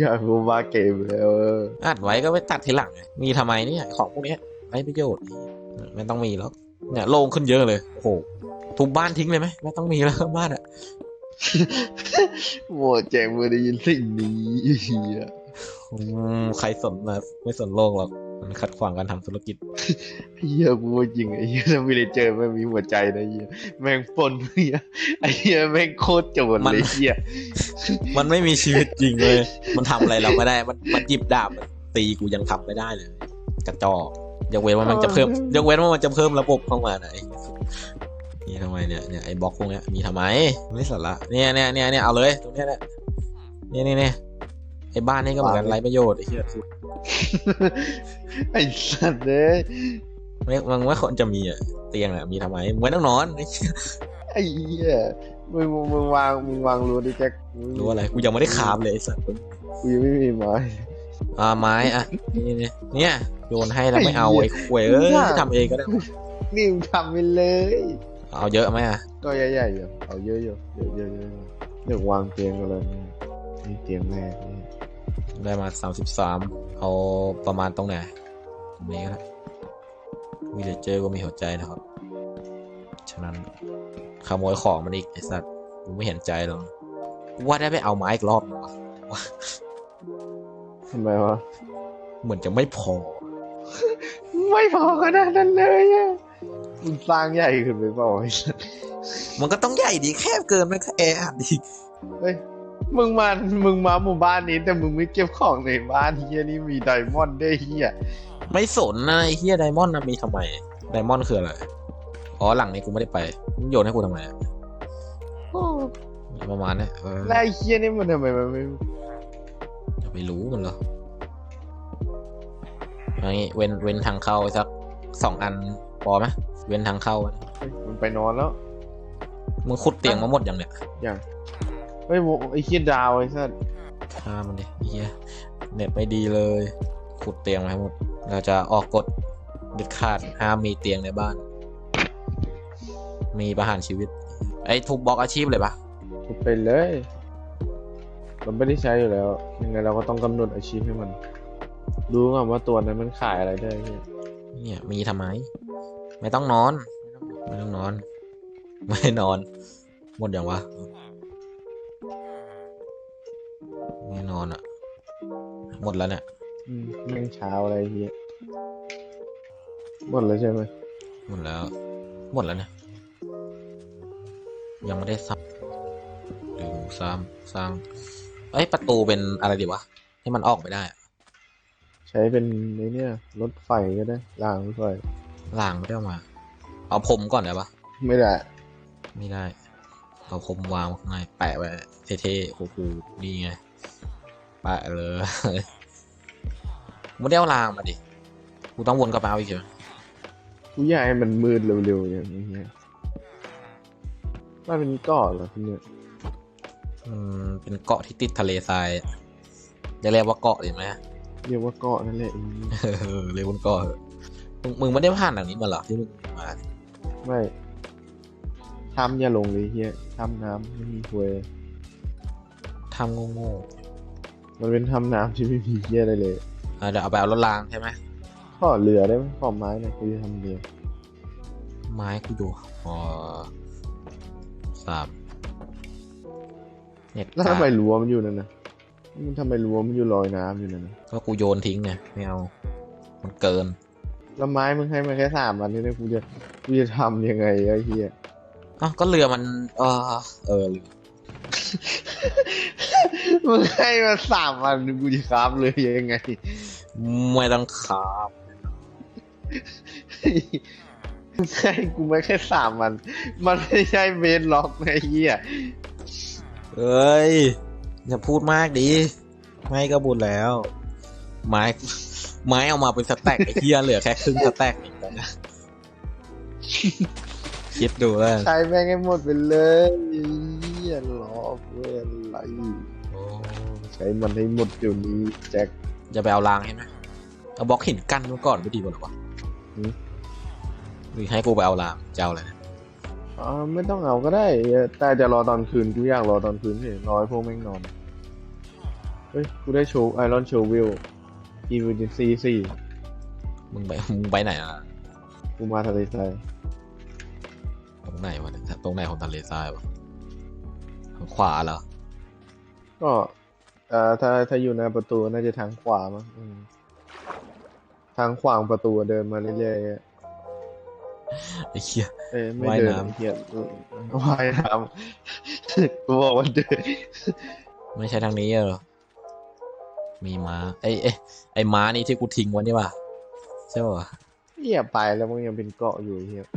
อยากรู้มาเกมแล้วเอออัดไว้ก็ไปตัดทีหลังไงมีทำไมเนี่ยของพวกเนี้ยไร้ประโยชน์ไม่ต้องมีแล้วเนี่ยโล่งขึ้นเยอะเลยโอ้โหทุบบ้านทิ้งเลยไหมไม่ต้องมีแล้วบ้านอะโหแจงเมื่อได้ยินสิ่งนี้เฮียอืมใครสนมาไม่สนโลกหรอก มันขัดขวางการทำธุรกิจเฮียกูว่าจริงไอ้เฮียถ้าไม่ได้เจอแม่งมีหัวใจนะเฮียแม่งปนเฮียไอ้เฮียแม่งโคตรโจรมันเลยเฮียมันไม่มีชีวิตจริงเลย มันทำอะไรเราไม่ได้ มันมันหยิบดาบมันตีกูยังทำไม่ได้เลย กระจอกยกเว้นว่ามันจะเพิ่มยกเว้นว่ามันจะเพิ่มระบบเข้ามาไหนนี่ทำไมเนี่ยเนี่ยไอ้บล็อกพวกเนี้ยมีทำไมไม่สาระเนี่ยเนี่ยเนี่ยเนี่ยเอาเลยตรงเนี้ยแหละเนี่ยเนี่ยเนี่ย ไอ้บ้านนี่ก็เหมือนกันไร้ประโยชน์ไอ้เหี้ยสุดไอ้สัตว์เลยไม่มันไม่ควรจะมีอะเตียงอะมีทำไมมึงไม่ต้องนอนไอ้เหี้ยไอ้เฮียมึงมึงมึงวางมึงวางรู้ดิแจ็ครู้อะไรกูยังไม่ได้คาบเลยไอ้สัตว์กูยังไม่มีไม้อ่าไม้อะนี่นี่เนี่ยโยนให้แล้วไม่เอาไอ้ควยเอ้ยทำเองก็ได้นี่มึงทำไปเลย เอาเยอะไหมอะก็ใหญ่ๆอยู่เอาเยอะๆเยอะๆเยอะๆเดี๋ยววางเตียงกันเลยนี่เตียงแรกนี่ ได้มาสามสิบสามเอาประมาณตรงไหนตรงนี้ก็ได้มีเดเจอร์ก็มีหัวใจนะครับ ฉะนั้นขโมยของมันอีกไอ้สัตว์กูไม่เห็นใจหรอกว่าได้ไปเอาไม้อีกรอบหนึ่งวะทำไมวะ เหมือนจะไม่พอ ไม่พอขนาดนั้นเลยอะมึงสร้างใหญ่ขึ้นไปเปล่าไอ้สัสมันก็ต้องใหญ่ดีแคบเกินมันก็แออัดดีเฮ้ย มึงมามึงมาหมู่บ้านนี้ แต่มึงไม่เก็บของในบ้านเฮียนี่มีไดมอนด์ได้วยเฮียไม่สนนะไอ้เฮียไดมอนด์นะมีทำไมไดมอนด์คืออะไรอ๋อหลังนี้กูไม่ได้ไปมึงโยนให้กูทำไมอะประมาณเนี้ยเออแล้วไอ้เฮียนี่มันทำไมมันไม่จะไปรู้มันเหรออันนี้เว้นเว้นทางเข้าสักสองอันพอไหมเว้นทางเข้าเฮ้ยมันไปนอนแล้วมึงขุดเตียงมาหมดยังเนี่ยอย่าง เฮ้ยโวไอ้เฮียดาวไอ้สัสฆ่ามันดิเฮียเน็ตไม่ดีเลยขุดเตียงมาให้หมด เราจะออกกฎเด็ดขาดห้ามมีเตียงในบ้าน มีประหารชีวิต ไอ้ทุบบล็อกอาชีพเลยปะทุบไปเลย มันไม่ได้ใช้อยู่แล้ว ยังไงเราก็ต้องกำหนดอาชีพให้มัน รู้ก่อนว่าตัวนั้นมันขายอะไรได้เฮียเนี่ยมีทำไม ไม่ต้องนอน ไม่ต้องนอน ไม่นอน หมดอย่างวะ ไม่นอนอะหมดแล้วเนี่ยอืมแม่งเช้าอะไรเฮียหมดแล้วใช่ไหมหมดแล้ว หมดแล้วเนี่ยยังไม่ได้ซ้ำดึงซ้ำสร้างเอ้ยประตูเป็นอะไรดีวะให้มันออกไม่ได้อะใช้เป็นในเนี่ยรถไฟก็ได้รางรถไฟล่างไม่ได้เอามา เอาผมก่อนได้ปะไม่ได้ ไม่ได้ เอาผมวางข้างในแปะไว้เท่ๆคูลๆนี่ไง แปะเลยไม่ได้เอารางมาดิ กูต้องวนกลับไปเอาอีกเหรอกูอยากให้มันมืดเร็วๆอย่างเงี้ยว่าเป็นเก่อเหรอคุณเนี่ยมันเป็นเกาะที่ติดทะเลทรายอะจะเรียกว่าเกาะดีไหมเรียกว่าเกาะนั่นแหละอีเออเรียกว่าเกาะเถอะมึงมึงไม่ได้ผ่านหลังนี้มาเหรอที่มึงมาไม่ทำอย่าลงเลยเฮียทำน้ำไม่มีควยทำโง่ มันเป็นทำน้ำที่ไม่มีเฮียอะไรเลยๆอะเดี๋ยวเอาไปเอารถรางใช่ไหมขอเรือได้ไหมขอไม้หน่อยกูจะทำเรือไม้กูดูอ๋อสามเน็ตแล้วทำไมรั้วมันอยู่นั่นนะมันทำไมรั้วมันอยู่ลอยน้ำอยู่นั่นนะก็กูโยนทิ้งไงไม่เอามันเกินแล้วไม้มึงให้มาแค่สามอันนี่นะกูจะกูจะทำยังไงไอ้เฮียอ้าวก็เรือมัน เออเออลื มมึงให้มาสามอันกูจะครับเลยยังไง ไม่ต้องขาบใช่กูไม่แค่สามมัน มันไม่ใช่เบนล็อกนะไอ้เหี้ยเอ้ย อย่าพูดมากดิไม่ก็บุญแล้ว ไม้ ไม้เอามาเป็นสแต็กไอ้เหี้ยเหลือแค่ครึ่งสแต็กเองตอนเนี้ยคิดดูแล้วกันใช้แม่งให้หมดไปเลย ไอ้เหี้ยล้อเพื่อนอะไรโอ้ใช้มันให้หมดเดี๋ยวนี้แจ็คจะไปเอารางใช่ไหมเอาบล็อกหินกั้นไว้ก่อนไม่ดีกว่าหรอวะหืมหรือให้กูไปเอารางจะเอาอะไรนะอ๋อไม่ต้องเอาก็ได้ แต่จะรอตอนคืนกูอยากรอตอนคืนสิรอให้พวกแม่งนอน เฮ้ย กูได้โชว์ไอรอนโชว์วิลอีเวนต์ซีสี่มึงไปมึงไปไหนอะ กูมาทะเลทรายตรงไหนวะเนี่ยตรงไหนของทะเลทรายวะ ทางขวาเหรอ ก็เอ่อถ้าถ้าอยู่ในประตูน่าจะทางขวามั้งอืมทางขวางประตูเดินมาเรื่อยๆ ไอ้เหี้ย เอ้ยไม่ว่ายเดินน้ำ เหี้ยเออว่ายน้ำ กูบอกว่าเดินไม่ใช่ทางนี้เหรอ มีม้าไอ้ไอ้ยไอ้ม้านี่ที่กูทิ้งไว้นี่ป่ะใช่ป่ะ เหี้ยไปแล้วมึงยังเป็นเกาะอยู่เหี้ยอะ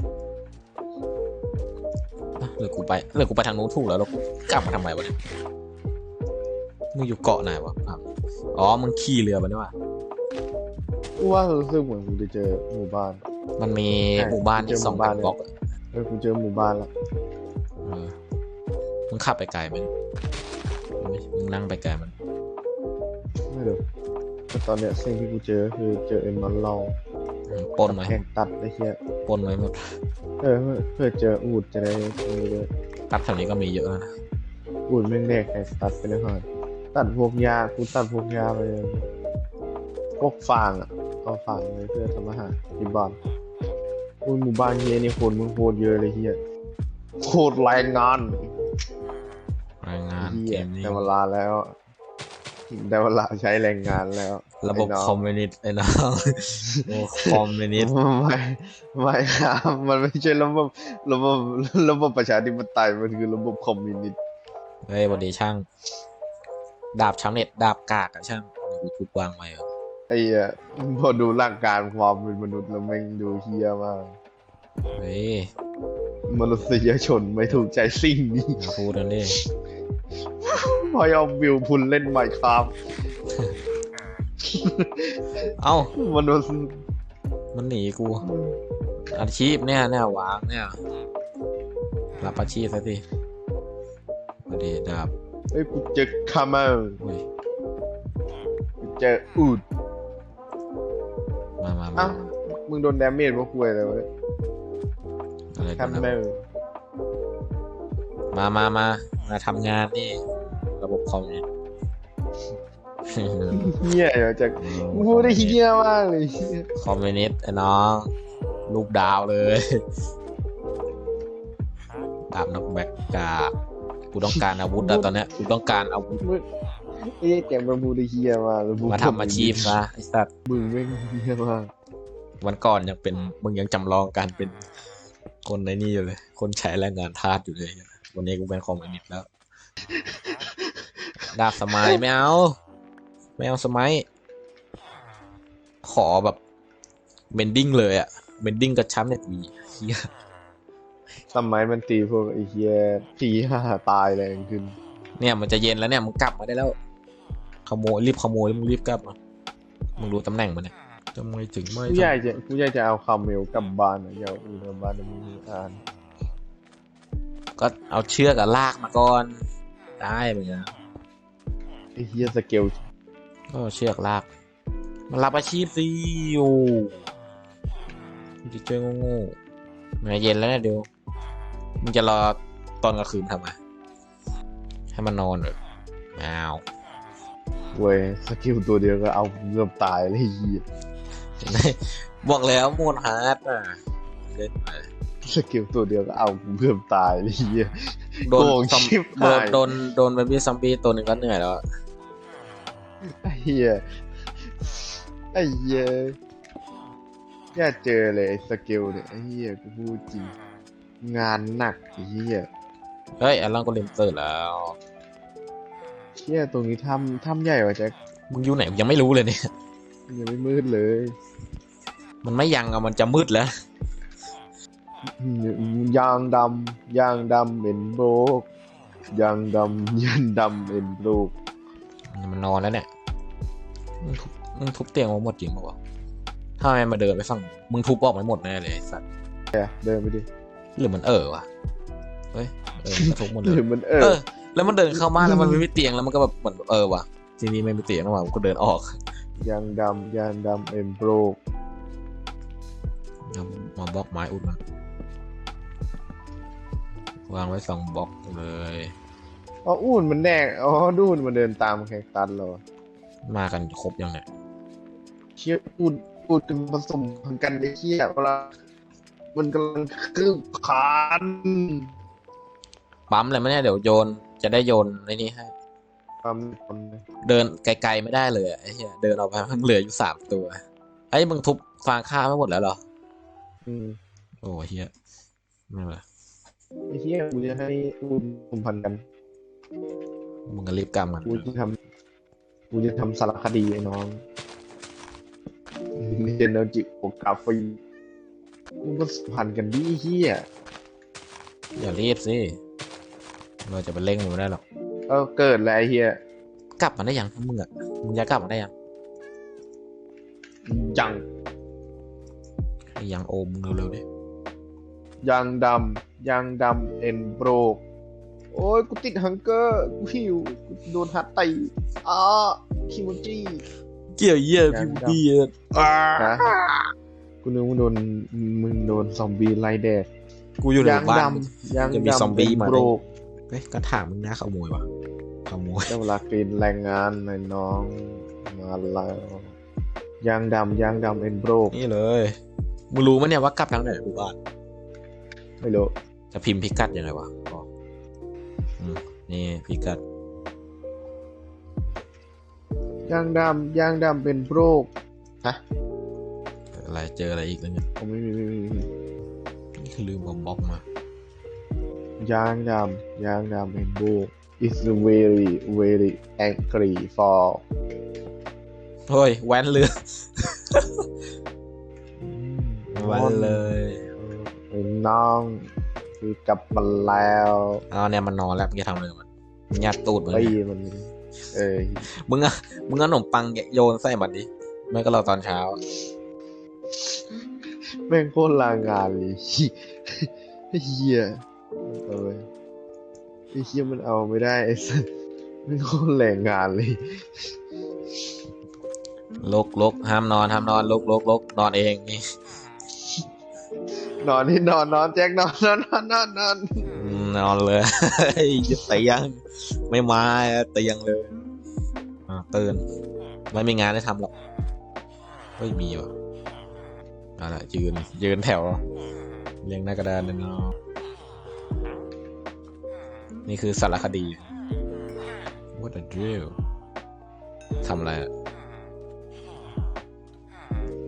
หรือกูไปหรือกูไปทางนู้นถูกแล้วแล้วกูกลับมาทำไมวะเนี่ยมึงอยู่เกาะไหนวะอะอ๋อมึงขี่เรือมานี่ป่ะกูว่ารู้สึกเหมือนกูจะเจอหมู่บ้าน มันมีใช่หมู่บ้านเจอีอกสองหมู่บ้านบล็อกอะเออกูเจอหมู่บ้านละเออมึงขับไปไกลไหมไม่มึงนั่งไปไกลมันไม่รู้แต่ตอนเนี้ยสิ่งที่กูเจอคือเจอเอ็มมันลองอืมปล้นไว้แข่งตัดไอ้เหี้ยปล้นไว้หมด เออเพื่อเพื่อเจออูดจะได้มีเลยตัดแถวนี้ก็มีเยอะนะ อูดแม่งแดกแข่งตัดไปเลยฮะตัดพวกยากูตัดพวกยาไปเลยพวกฟางอะเอาฟางเลยเพื่อทำอาหารที่บ้านอุ้ยหมู่บ้านเฮียนี่คนมึงโคตรเยอะเลยเฮียโคตรแรงงานรายงานเฮีเกยมนี้ได้เวลาแล้ว ได้เวลาใช้แรงงานแล้ว ระบบไน้งคอมมิวนิสต์ไอ้น้องโอ้คอมมิวนิสต์ไม่ไม่ครับมันไม่ใช่ระบบระบบระบบประชาธิปไตยมันคือระบบคอมมิวนิสต์เฮ้ยสวันดีช่าง ดาบช่างเน็ตดาบกากอะช่างเดี๋ยวกูทุบวางไว้เหรอไอ้เหี้ยพอดูร่างกายความเป็นมนุษย์แล้วแม่งดูเฮียมากเฮ้ยมนุษยชนไม่ถูกใจสิ่งนี้อย่าพูดนั่นดิ พอยอมวิวพุนเล่นไมค์ครับเอ้ามนุษย์มันหนีกูอาชีพเนี่ยเนี่ยวางเนี่ยรับอาชีพซะทีสวัสดีดาบเฮ้ยกูเจอคาร์เมลอุ้ยกูเจออูดมามามาอ้าวมึงโดนดาเมจว่าคุยอะไรวะอะไรคากันร์นะเมลมามามามาทำงานนี่ ระบบคอมนี่เฮียเดี๋ยวจะมึงพูดได้เฮียมากเลยเหี้ยคอมมิวนิสต์ไอ้น้องรูปดาวเลยดาบนักแบกกากูต้องการอาวุธอะตอนเนี้ยกูต้องการอาวุธมึงไอ้แกมันพูดได้เฮียมากเลยมาทำอาชีพซะไอ้สัตว์มึงแม่งเฮียมากวันก่อนยังเป็นมึงยังจำลองการเป็นคนในนี่อยู่เลย คนใช้แรงงานทาสอยู่เลย วันนี้กูเป็นคอมมิวนิสต์แล้ว ดาบสมัยไม่เอาไม่เอาสมัย ขอแบบเบนดิ้งเลยอะเบนดิ้งกระชับเนี่ยมีเฮียสมัยมันตีพวกไอ้เฮียผีห่าตายแรงขึ้น เนี่ยมันจะเย็นแล้วเนี่ยมึงกลับมาได้แล้ว ขโมยรีบขโมยมึงรีบกลับมามึงรู้ตำแหน่งมันเนี่ยทำไมถึงไม่ผู้ใหญ่จะผู้ใหญ่จะเอาคาร์เมลกลับบ้านอะอย่าเอาอูดกลับบ้านนะมึงอ่านก็เอาเชือกอะลากมาก่อน ได้เหมือนกันไอ้ เฮียสเกลก็เชือกลากมันรับอาชีพสิโอ้มึงจะเจอโง่ๆมันจะเย็นแล้วเนี่ยเดี๋ยวมึงจะรอตอนกลางคืนทำไมให้มันนอนเหรอไม่เอาเว้ยสกิลตัวเดียวก็เอาเกือบตายเลยไอ้เฮียบอกแล้วโหมดฮาร์ดอะเล่นไปสกิลตัวเดียวก็เอาเกือบตายเลยไอ้เฮียโดนโกงซอมชิบโดนหายโดนโดนเบบี้ซัมบี้ตัวหนึ่งก็เหนื่อยแล้วอะ ไอ้เฮียไอ้เฮียแค่เจอเลยไอ้สกิลเนี่ยไอ้เฮียกูพูดจริง งานหนักไอ้เฮียเฮ้ยอัลลังก็เล่นเติร์ดแล้วเชี่ยตรงนี้ถ้ำถ้ำใหญ่กว่าแจ็คมึงอยู่ไหนมึงยังไม่รู้เลยเนี่ย ยังไม่มืดเลยมันไม่ยังอะมันจะมืดแล้ว ยางดำยางดำเป็นโบกยางดำยันดำเป็นโบก มันนอนแล้วเนี่ยมึงทุบมึงทุบเตียงมาหมดจริงปะวะถ้าไม่มาเดินไปฝั่งมึงทุบออกไปหมดแน่เลยไอ้สัตว์แกเดินไปดิหรือมันเออวะเฮ้ยเออมันก็ทุบหมดเลหรืยอมันเอเออ อ แล้วมันเดินเข้ามาแล้วมันไม่มีเตียงแล้วมันก็แบบเหมือนเออวะทีนี้ไม่มีเตียงแล้วว่ะมันก็เดินออกยางดำยางดำเป็นโบกเอามาบล็อกไม้อุดมันวางไว้สองบล็อกเลย อ๋ออุ่นมันแดกอ๋อดูนมันเดินตามแคคตัสเหรอวะมากันครบยังเนี่ยเชี่ยพูดพูดกันผสมพันธุ์กันไอ้เชี่ยเวลามันกำลังคืบคลานปั๊มเลยไหมเนี่ยเดี๋ยวโยนจะได้โยนในนี้ให้ความคนเลยเดินไกลๆไม่ได้เลยอะไอ้เหี้ยเดินออกไปมันเหลืออยู่สามตัวไอ้ยมึงทุบฟางข้าวไม่หมดแล้วเหรออืมโอ้เฮียไม่เป็นไรไอ้เชี่ยกูจะให้พูดผสมพันธุ์กัน มึงก็รีบกำมันกูจะทำกูจะทำสารคดีไอ้น้องเจนเนอร์จิโอกาฟีมึงก็สัมพันธ์กันดิเฮียอย่ารีบสิ เราจะไปเร่งมันไม่ได้หรอก เออเกิดแล้วไอ้เฮียกลับมาได้ยังมึงอะมึงอยากกลับมาได้ยัง ยังไอ้ยังโอมมึงเร็วๆดิยางดำยางดำเอ็นโบรก โอ้ยกูติดฮังเกอร์ กูหิว กูโดนฮัตไตอ้าคิโมจิเกี่ยวเยี่ยยัพี่งบี้นะกูนึกว่าโดน มึงโดนซอมบี้ไล่แดดกูอยู่ในหยางมู่บ้านดำยางจะมีดำซอมบี้มาเอ็นโบรกเฮ้ยก็ถามมึงน่าขโมยวะขโมยได้เวลากินแรงงานในน้องมาแล้วยางดำยางดำเอ็นโบรกนี่เลยมึงรู้ไหมเนี่ยว่ากลับทางไหนหมู่บ้านไม่รู้จะพิมพ์พิกัดยังไงวะอ๋ออืม นี่พิกัด ยางดำยางดำเป็นโบรกฮะอะไรเจออะไรอีกแล้วเนี่ยผมไม่มีไม่มีไม่มีนี่คือลืมบอมบล็อกมา ยางดำยางดำเป็นโบรก is very very angry for เฮ้ยแว้นเรือแว้นเลยไอ้น้อง คือกลับมาแล้วเอาเนี่ยมันนอนแล้วมึงจะทำอะไรกับมันมึงยัดตูดมันไอ้เนี่ยมัน เออมึงอะมึงเอาขนมปังโยนใส่มันดิไม่ก็รอตอนเช้า แม่งโคตรลางานเลยไอ้เหี้ยเออไอ้เหี้ยมันเอาไม่ได้ไอ้สัสแม่งโคตรแรงงานเลยลกลกห้ามนอนห้ามนอนลกลกลกนอนเองนี่ นอนนี่นอนนอนแจ็คนอนนอนนอนนอนนอนนอนเลยยึดเตียงไม่มาเตียงเลยตื่นไม่มีงานให้ทำหรอกเฮ้ยมีวะเอะยืนยืนแถวเรียงหน้ากระดานเนาะนี่คือสารคดี What a drill ทำอะไรอะ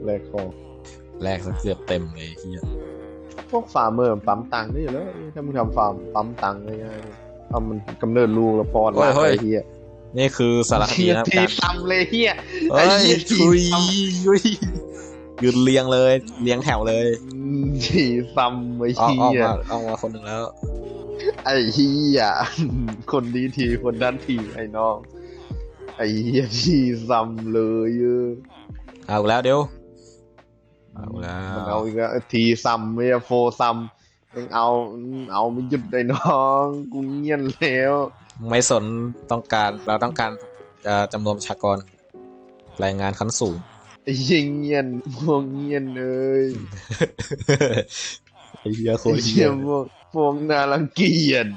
แรงของแลกสักเกือบเต็มเลยเฮีย พวกฟาร์มเมอร์มันปั๊มตังค์ได้อยู่แล้วถ้ามึงทำฟาร์มปั๊มตังค์ง่ายๆเอามันกำเนิดลูกแล้วป้อนหลานไอ้เหี้ยนี่คือสารคดีเหี้ยนะครับทีการซ้ำเลยเหี้ยเฮ้ยไอ้เหี้ยชุยทีซ้ชุยยืนเรียงเลยเรียงแถวเลยอืมทีซ้ำไอ้ออกออกเหี้ยมาออกมาคนหนึ่งแล้วไอ้เหี้ยคนนี้ทีคนนั้นทีไอ้น้องไอ้เหี้ยทีซ้ำเลยเออเอาแล้วเดี๋ยว เอาแล้วมันเอาอีกแล้วทีซ้ำไม่ใช่โฟซ้ำยังเอาเอาไม่หยุดไอ้น้องกูเงียนแล้ว ไม่สนต้องการเราต้องการเอ่อจำนวนประชากรแรงงานขั้นสูงไอ้เหี้ยเงียนพวกเงียนเอ้ยไอ้เหี้ยโคไอ้ตรเหี้เหี้ยยพวกพวกน่ารังเกียจ